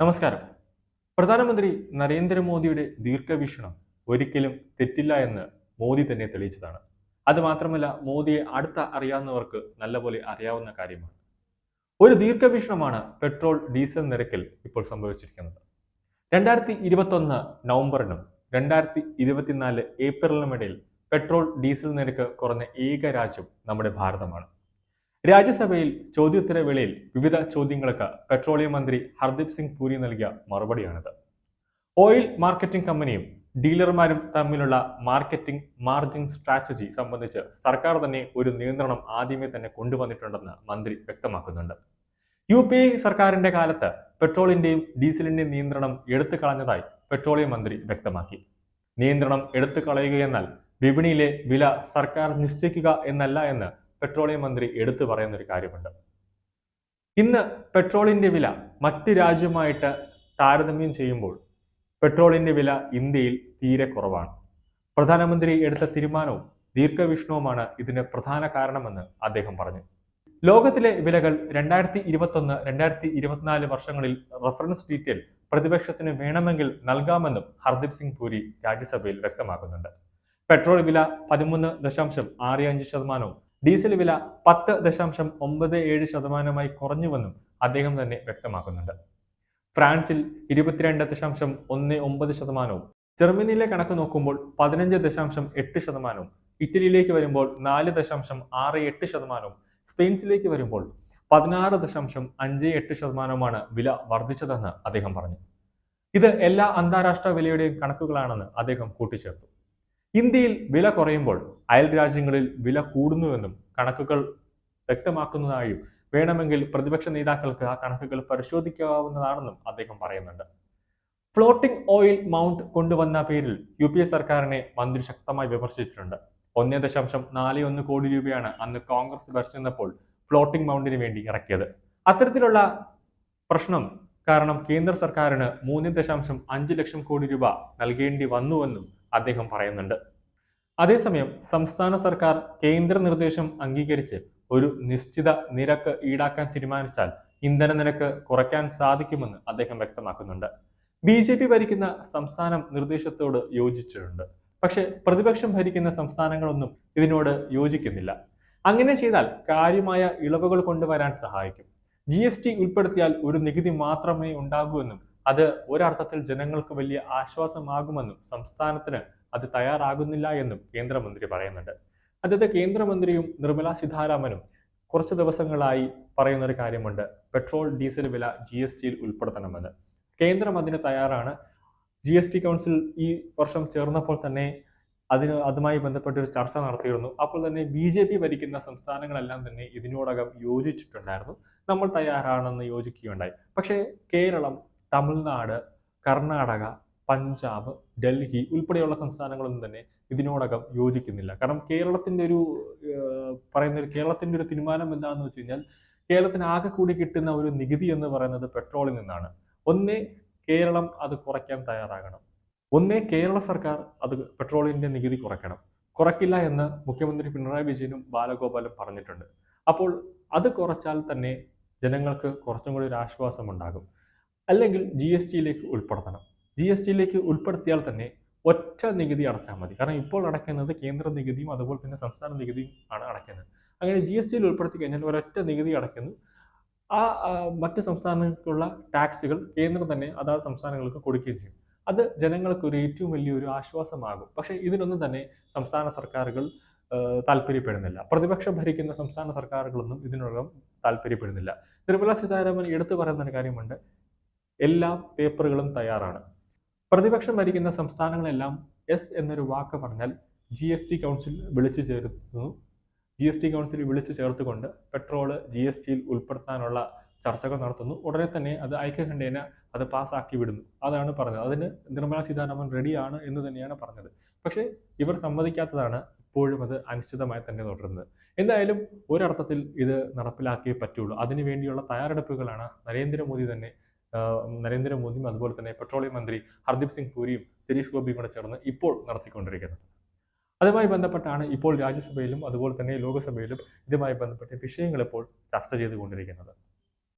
നമസ്കാരം. പ്രധാനമന്ത്രി നരേന്ദ്രമോദിയുടെ ദീർഘവീക്ഷണം ഒരിക്കലും തെറ്റില്ല എന്ന് മോദി തന്നെ തെളിയിച്ചതാണ്. അത് മാത്രമല്ല മോദിയെ അടുത്ത അറിയാവുന്നവർക്ക് നല്ലപോലെ അറിയാവുന്ന കാര്യമാണ്. ഒരു ദീർഘവീക്ഷണമാണ് പെട്രോൾ ഡീസൽ നിരക്കിൽ ഇപ്പോൾ സംഭവിച്ചിരിക്കുന്നത്. രണ്ടായിരത്തി ഇരുപത്തൊന്ന് നവംബറിനും രണ്ടായിരത്തി ഇരുപത്തിനാല് ഏപ്രിലിനും ഇടയിൽ പെട്രോൾ ഡീസൽ നിരക്ക് കുറഞ്ഞ ഏക രാജ്യം നമ്മുടെ ഭാരതമാണ്. രാജ്യസഭയിൽ ചോദ്യോത്തര വേളയിൽ വിവിധ ചോദ്യങ്ങൾക്ക് പെട്രോളിയം മന്ത്രി ഹർദീപ് സിംഗ് പുരി നൽകിയ മറുപടിയാണിത്. ഓയിൽ മാർക്കറ്റിംഗ് കമ്പനിയും ഡീലർമാരും തമ്മിലുള്ള മാർക്കറ്റിംഗ് മാർജിൻ സ്ട്രാറ്റജി സംബന്ധിച്ച് സർക്കാർ തന്നെ ഒരു നിയന്ത്രണം ആദ്യമേ തന്നെ കൊണ്ടുവന്നിട്ടുണ്ടെന്ന് മന്ത്രി വ്യക്തമാക്കുന്നുണ്ട്. യു പി ഐ സർക്കാരിന്റെ കാലത്ത് പെട്രോളിന്റെയും ഡീസലിന്റെയും നിയന്ത്രണം എടുത്തു കളഞ്ഞതായി പെട്രോളിയം മന്ത്രി വ്യക്തമാക്കി. നിയന്ത്രണം എടുത്തു കളയുകയെന്നാൽ വിപണിയിലെ വില സർക്കാർ നിശ്ചയിക്കുക എന്നല്ല എന്ന് പെട്രോളിയം മന്ത്രി എടുത്തു പറയുന്ന ഒരു കാര്യമുണ്ട്. ഇന്ന് പെട്രോളിന്റെ വില മറ്റ് രാജ്യമായിട്ട് താരതമ്യം ചെയ്യുമ്പോൾ പെട്രോളിന്റെ വില ഇന്ത്യയിൽ തീരെ കുറവാണ്. പ്രധാനമന്ത്രി എടുത്ത തീരുമാനവും ദീർഘവീക്ഷണവുമാണ് ഇതിന് പ്രധാന കാരണമെന്ന് അദ്ദേഹം പറഞ്ഞു. ലോകത്തിലെ വിലകൾ രണ്ടായിരത്തി ഇരുപത്തൊന്ന് രണ്ടായിരത്തി ഇരുപത്തിനാല് വർഷങ്ങളിൽ റഫറൻസ് ഡീറ്റെയിൽ പ്രതിപക്ഷത്തിന് വേണമെങ്കിൽ നൽകാമെന്നും ഹർദീപ് സിംഗ് പുരി രാജ്യസഭയിൽ വ്യക്തമാക്കുന്നുണ്ട്. പെട്രോൾ വില പതിമൂന്ന് ദശാംശം ആറ് അഞ്ച് ശതമാനവും ഡീസൽ വില പത്ത് ദശാംശം ഒമ്പത് ഏഴ് ശതമാനമായി കുറഞ്ഞുവെന്നും അദ്ദേഹം തന്നെ വ്യക്തമാക്കുന്നുണ്ട്. ഫ്രാൻസിൽ ഇരുപത്തിരണ്ട് ദശാംശം ഒന്ന് ഒമ്പത് ശതമാനവും ജർമ്മനിയിലെ കണക്ക് നോക്കുമ്പോൾ പതിനഞ്ച് ദശാംശം എട്ട് ശതമാനവും ഇറ്റലിയിലേക്ക് വരുമ്പോൾ നാല് ദശാംശം ആറ് എട്ട് ശതമാനവും സ്പെയിൻസിലേക്ക് വരുമ്പോൾ പതിനാറ് ദശാംശം അഞ്ച് എട്ട് ശതമാനവുമാണ് വില വർദ്ധിച്ചതെന്ന് അദ്ദേഹം പറഞ്ഞു. ഇത് എല്ലാ അന്താരാഷ്ട്ര വിലയുടെയും കണക്കുകളാണെന്ന് അദ്ദേഹം കൂട്ടിച്ചേർത്തു. ഇന്ത്യയിൽ വില കുറയുമ്പോൾ അയൽ രാജ്യങ്ങളിൽ വില കൂടുന്നുവെന്നും കണക്കുകൾ വ്യക്തമാക്കുന്നതായും വേണമെങ്കിൽ പ്രതിപക്ഷ നേതാക്കൾക്ക് ആ കണക്കുകൾ പരിശോധിക്കാവുന്നതാണെന്നും അദ്ദേഹം പറയുന്നുണ്ട്. ഫ്ലോട്ടിംഗ് ഓയിൽ മൗണ്ട് കൊണ്ടുവന്ന പേരിൽ യു പി എ സർക്കാരിനെ മന്ത്രി ശക്തമായി വിമർശിച്ചിട്ടുണ്ട്. ഒന്നേ ദശാംശം നാല് ഒന്ന് കോടി രൂപയാണ് അന്ന് കോൺഗ്രസ് ഭരിച്ചിരുന്നപ്പോൾ ഫ്ലോട്ടിംഗ് മൗണ്ടിന് വേണ്ടി ഇറക്കിയത്. അത്തരത്തിലുള്ള പ്രശ്നം കാരണം കേന്ദ്ര സർക്കാരിന് മൂന്ന് ദശാംശം അഞ്ച് ലക്ഷം കോടി രൂപ നൽകേണ്ടി വന്നുവെന്നും അദ്ദേഹം പറയുന്നുണ്ട്. അതേസമയം സംസ്ഥാന സർക്കാർ കേന്ദ്ര നിർദ്ദേശം അംഗീകരിച്ച് ഒരു നിശ്ചിത നിരക്ക് ഈടാക്കാൻ തീരുമാനിച്ചാൽ ഇന്ധന നിരക്ക് കുറയ്ക്കാൻ സാധിക്കുമെന്ന് അദ്ദേഹം വ്യക്തമാക്കുന്നുണ്ട്. ബി ജെ പി ഭരിക്കുന്ന സംസ്ഥാനം നിർദ്ദേശത്തോട് യോജിച്ചിട്ടുണ്ട്. പക്ഷെ പ്രതിപക്ഷം ഭരിക്കുന്ന സംസ്ഥാനങ്ങളൊന്നും ഇതിനോട് യോജിക്കുന്നില്ല. അങ്ങനെ ചെയ്താൽ കാര്യമായ ഇളവുകൾ കൊണ്ടുവരാൻ സഹായിക്കും. ജി എസ് ടി ഉൾപ്പെടുത്തിയാൽ ഒരു നികുതി മാത്രമേ ഉണ്ടാകൂ എന്നും അത് ഒരർത്ഥത്തിൽ ജനങ്ങൾക്ക് വലിയ ആശ്വാസമാകുമെന്നും സംസ്ഥാനത്തിന് അത് തയ്യാറാകുന്നില്ല എന്നും കേന്ദ്രമന്ത്രി പറയുന്നുണ്ട്. അദ്ദേഹത്തെ കേന്ദ്രമന്ത്രിയും നിർമ്മല സീതാരാമനും കുറച്ച് ദിവസങ്ങളായി പറയുന്ന ഒരു കാര്യമുണ്ട്. പെട്രോൾ ഡീസൽ വില ജി എസ് ടിയിൽ ഉൾപ്പെടുത്തണമെന്ന്. കേന്ദ്രം അതിന് തയ്യാറാണ്. ജി എസ് ടി കൗൺസിൽ ഈ വർഷം ചേർന്നപ്പോൾ തന്നെ അതിന് അതുമായി ബന്ധപ്പെട്ട് ഒരു ചർച്ച നടത്തിയിരുന്നു. അപ്പോൾ തന്നെ ബി ജെ പി ഭരിക്കുന്ന സംസ്ഥാനങ്ങളെല്ലാം തന്നെ ഇതിനോടകം യോജിച്ചിട്ടുണ്ടായിരുന്നു. നമ്മൾ തയ്യാറാണെന്ന് യോജിക്കുകയുണ്ടായി. പക്ഷേ കേരളം തമിഴ്നാട് കർണാടക പഞ്ചാബ് ഡൽഹി ഉൾപ്പെടെയുള്ള സംസ്ഥാനങ്ങളൊന്നും തന്നെ ഇതിനോടകം യോജിക്കുന്നില്ല. കാരണം കേരളത്തിന്റെ ഒരു പറയുന്ന ഒരു കേരളത്തിന്റെ ഒരു തീരുമാനം എന്താണെന്ന് വെച്ച് കഴിഞ്ഞാൽ കേരളത്തിന് ആകെ കൂടി കിട്ടുന്ന ഒരു നികുതി എന്ന് പറയുന്നത് പെട്രോളിൽ നിന്നാണ്. ഒന്നേ കേരളം അത് കുറയ്ക്കാൻ തയ്യാറാകണം. ഒന്നേ കേരള സർക്കാർ അത് പെട്രോളിന്റെ നികുതി കുറയ്ക്കണം. കുറയ്ക്കില്ല എന്ന് മുഖ്യമന്ത്രി പിണറായി വിജയനും ബാലഗോപാലും പറഞ്ഞിട്ടുണ്ട്. അപ്പോൾ അത് കുറച്ചാൽ തന്നെ ജനങ്ങൾക്ക് കുറച്ചും കൂടി ഒരു ആശ്വാസം ഉണ്ടാകും അല്ലെങ്കിൽ ജി എസ് ടിയിലേക്ക് ഉൾപ്പെടുത്തണം. ജി എസ് ടിയിലേക്ക് ഉൾപ്പെടുത്തിയാൽ തന്നെ ഒറ്റ നികുതി അടച്ചാൽ മതി. കാരണം ഇപ്പോൾ അടയ്ക്കുന്നത് കേന്ദ്ര നികുതിയും അതുപോലെ തന്നെ സംസ്ഥാന നികുതിയും ആണ് അടയ്ക്കുന്നത്. അങ്ങനെ ജി എസ് ടിയിൽ ഉൾപ്പെടുത്തി കഴിഞ്ഞാൽ ഒരൊറ്റ നികുതി അടയ്ക്കുന്നു. ആ മറ്റ് സംസ്ഥാനങ്ങൾക്കുള്ള ടാക്സുകൾ കേന്ദ്രം തന്നെ അതാത് സംസ്ഥാനങ്ങൾക്ക് കൊടുക്കുകയും ചെയ്യും. അത് ജനങ്ങൾക്ക് ഒരു ഏറ്റവും വലിയൊരു ആശ്വാസമാകും. പക്ഷേ ഇതിനൊന്നും തന്നെ സംസ്ഥാന സർക്കാരുകൾ താല്പര്യപ്പെടുന്നില്ല. പ്രതിപക്ഷം ഭരിക്കുന്ന സംസ്ഥാന സർക്കാരുകളൊന്നും ഇതിനോടകം താല്പര്യപ്പെടുന്നില്ല. നിർമ്മല സീതാരാമൻ എടുത്തു പറയുന്ന ഒരു കാര്യമുണ്ട്. എല്ലാ പേപ്പറുകളും തയ്യാറാണ്. പ്രതിപക്ഷം ഭരിക്കുന്ന സംസ്ഥാനങ്ങളെല്ലാം എസ് എന്നൊരു വാക്ക് പറഞ്ഞാൽ ജി എസ് ടി കൗൺസിൽ വിളിച്ചു ചേർക്കുന്നു ജി എസ് ടി കൗൺസിൽ വിളിച്ചു ചേർത്തുകൊണ്ട് പെട്രോൾ ജി എസ് ടിയിൽ ഉൾപ്പെടുത്താനുള്ള ചർച്ചകൾ നടത്തുന്നു. ഉടനെ തന്നെ അത് ഐക്യകണ്ഠേന അത് പാസ്സാക്കി വിടുന്നു. അതാണ് പറഞ്ഞത്. അതിന് നിർമ്മല സീതാരാമൻ റെഡിയാണ് എന്ന് തന്നെയാണ് പറഞ്ഞത്. പക്ഷേ ഇവർ സമ്മതിക്കാത്തതാണ് ഇപ്പോഴും അത് അനിശ്ചിതമായി തന്നെ തുടരുന്നത്. എന്തായാലും ഒരർത്ഥത്തിൽ ഇത് നടപ്പിലാക്കിയേ പറ്റുള്ളൂ. അതിനുവേണ്ടിയുള്ള തയ്യാറെടുപ്പുകളാണ് നരേന്ദ്രമോദി തന്നെ നരേന്ദ്രമോദിയും അതുപോലെ തന്നെ പെട്രോളിയം മന്ത്രി ഹർദീപ് സിംഗ് പുരിയും സുരേഷ് ഗോപിയും കൂടെ ചേർന്ന് ഇപ്പോൾ നടത്തിക്കൊണ്ടിരിക്കുന്നത്. അതുമായി ബന്ധപ്പെട്ടാണ് ഇപ്പോൾ രാജ്യസഭയിലും അതുപോലെ തന്നെ ലോകസഭയിലും ഇതുമായി ബന്ധപ്പെട്ട വിഷയങ്ങൾ ഇപ്പോൾ ചർച്ച ചെയ്തുകൊണ്ടിരിക്കുന്നത്.